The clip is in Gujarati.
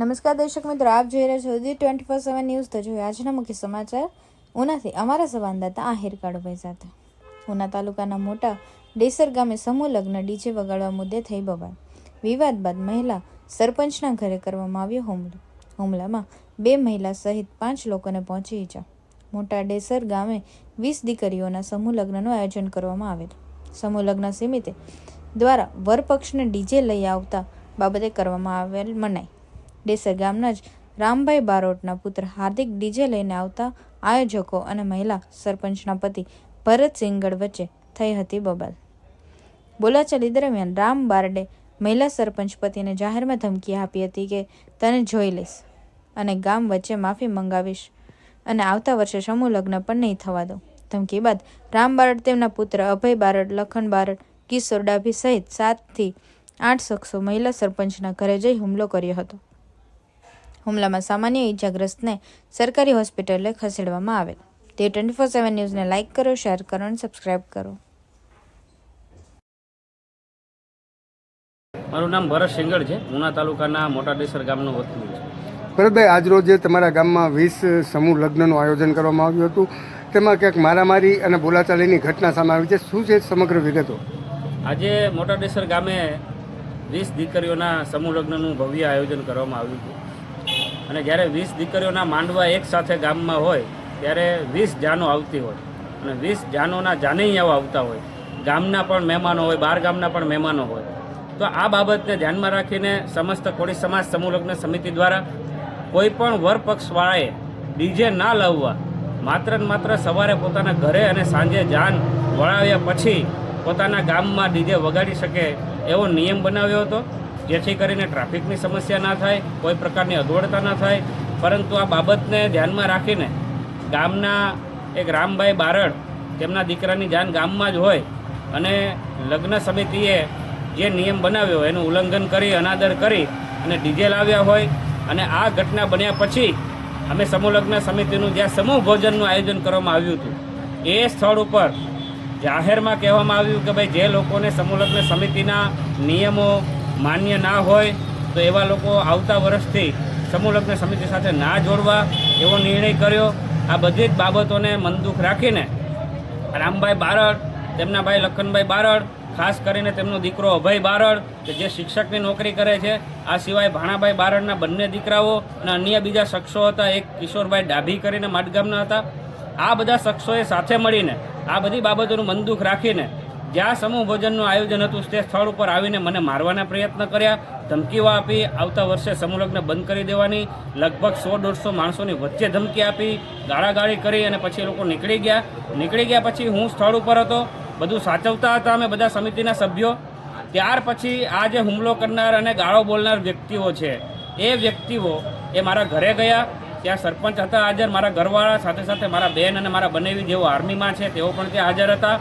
નમસ્કાર દર્શક મિત્રો, આપ જોઈ રહ્યા છો દી ટ્વેન્ટી ફોર સેવન ન્યૂઝ. તો જોઈએ આજના મુખ્ય સમાચાર. ઉનાથી અમારા સંવાદદાતા આહિર કાળુભાઈ સાથે. ઉના તાલુકાના મોટા ડેસર ગામે સમૂહ લગ્ન ડીજે વગાડવા મુદ્દે થઈ બબાલ. વિવાદ બાદ મહિલા સરપંચના ઘરે કરવામાં આવ્યો હુમલો. હુમલામાં બે મહિલા સહિત પાંચ લોકોને પહોંચી ઈજા. મોટા ડેસર ગામે વીસ દીકરીઓના સમૂહ લગ્નનું આયોજન કરવામાં આવેલ. સમૂહ લગ્ન સમિતિ દ્વારા વરપક્ષને ડીજે લઈ આવતા બાબતે કરવામાં આવેલ મનાઈ. ડેસર ગામના જ રામભાઈ બારોટના પુત્ર હાર્દિક ડીજે લઈને આવતા આયોજકો અને મહિલા સરપંચના પતિ ભરત સિંગડ વચ્ચે થઈ હતી બબાલ. બોલાચાલી દરમિયાન રામ બારડે મહિલા સરપંચ પતિને જાહેરમાં ધમકી આપી હતી કે, તને જોઈ લઈશ અને ગામ વચ્ચે માફી મંગાવીશ અને આવતા વર્ષે સમૂહ લગ્ન પણ નહીં થવા દો. ધમકી બાદ રામ બારડ તેમના પુત્ર અભય બારડ, લખન બારડ, કિશોર ડાભી સહિત સાતથી આઠ શખ્સો મહિલા સરપંચના ઘરે જઈ હુમલો કર્યો હતો. હુમલામાં સામાન્ય ઈજાગ્રસ્તને સરકારી હોસ્પિટલે ખસેડવામાં આવેલ. તે ટ્વેન્ટી ફોર સેવન ન્યૂઝને લાઇક કરો શેર કરો અને સબસ્ક્રાઇબ કરો. મારું નામ ભરત સિંગળ છે. ઉના તાલુકાના મોટા ડેસર ગામનો વતની છે. ભરતભાઈ આજરોજ તમારા ગામમાં વીસ સમૂહ લગ્નનું આયોજન કરવામાં આવ્યું હતું તેમાં ક્યાંક મારામારી અને બોલાચાલીની ઘટના સામે આવી છે. શું છે સમગ્ર વિગતો? આજે મોટા ડેસર ગામે વીસ દીકરીઓના સમૂહ લગ્નનું ભવ્ય આયોજન કરવામાં આવ્યું હતું. અને જ્યારે વીસ દીકરીઓના માંડવા એકસાથે ગામમાં હોય, ત્યારે વીસ જાનો આવતી હોય. અને વીસ જાનોના જાનૈયાઓ આવતા હોય. ગામના પણ મહેમાનો હોય બહાર ગામના પણ મહેમાનો હોય. તો આ બાબતને ધ્યાનમાં રાખીને સમસ્ત કોળી સમાજ સમૂહલગ્ન સમિતિ દ્વારા કોઈ પણ વરપક્ષવાળાએ ડીજે ના લાવવા, માત્ર ને માત્ર સવારે પોતાના ઘરે અને સાંજે જાન વળાવ્યા પછી પોતાના ગામમાં ડીજે વગાડી શકે એવો નિયમ બનાવ્યો હતો? જેથી કરીને ટ્રાફિકની સમસ્યા ના થાય, કોઈ પ્રકારની અગવડતા ના થાય. પરંતુ આ બાબતને ધ્યાનમાં રાખીને ગામના એક રામભાઈ બારડ, તેમના દીકરાની જાન ગામમાં જ હોય અને લગ્ન સમિતિએ જે નિયમ બનાવ્યો એનું ઉલ્લંઘન કરી, અનાદર કરી અને ડીજે લાવ્યા હોય અને આ ઘટના બન્યા પછી અમે સમૂહ લગ્ન સમિતિનું જ્યાં સમૂહ ભોજનનું આયોજન કરવામાં આવ્યું હતું, એ સ્થળ ઉપર જાહેરમાં કહેવામાં આવ્યું કે ભાઈ જે લોકોને સમૂહ લગ્ન સમિતિના નિયમો માન્ય ના હોય તો એવા લોકો આવતા વર્ષથી સમૂહ લગ્ન સમિતિ સાથે ના જોડવા એવો નિર્ણય કર્યો. આ બધી જ બાબતોને મનદુખ રાખીને રામભાઈ બારડ, તેમના ભાઈ લખનભાઈ બારડ, ખાસ કરીને તેમનો દીકરો અભય બારડ, કે જે શિક્ષકની નોકરી કરે છે, આ સિવાય ભાણાભાઈ બારડના બંને દીકરાઓ અને અન્ય બીજા શખ્સો હતા, એક કિશોરભાઈ ડાભી કરીને માટગામના હતા. આ બધા શખ્સોએ સાથે મળીને આ બધી બાબતોનું મનદુખ રાખીને જ્યાં સમૂહ ભોજનનું આયોજન હતું, તે સ્થળ ઉપર આવીને મને મારવાના પ્રયત્ન કર્યા. ધમકીઓ આપી, આવતા વર્ષે સમૂહલગ્ન બંધ કરી દેવાની. લગભગ સો દોઢસો માણસોની વચ્ચે ધમકી આપી, ગાળાગાળી કરી અને પછી લોકો નીકળી ગયા. નીકળી ગયા પછી હું સ્થળ ઉપર હતો. બધું સાચવતા હતા અમે બધા સમિતિના સભ્યો. ત્યાર પછી આ જે હુમલો કરનાર અને ગાળો બોલનાર વ્યક્તિઓ છે, એ વ્યક્તિઓ એ મારા ઘરે ગયા. ત્યાં સરપંચ હતા હાજર. મારા ઘરવાળા સાથે સાથે મારા બહેન અને મારા બનેવી જેઓ આર્મીમાં છે, તેઓ પણ ત્યાં હાજર હતા.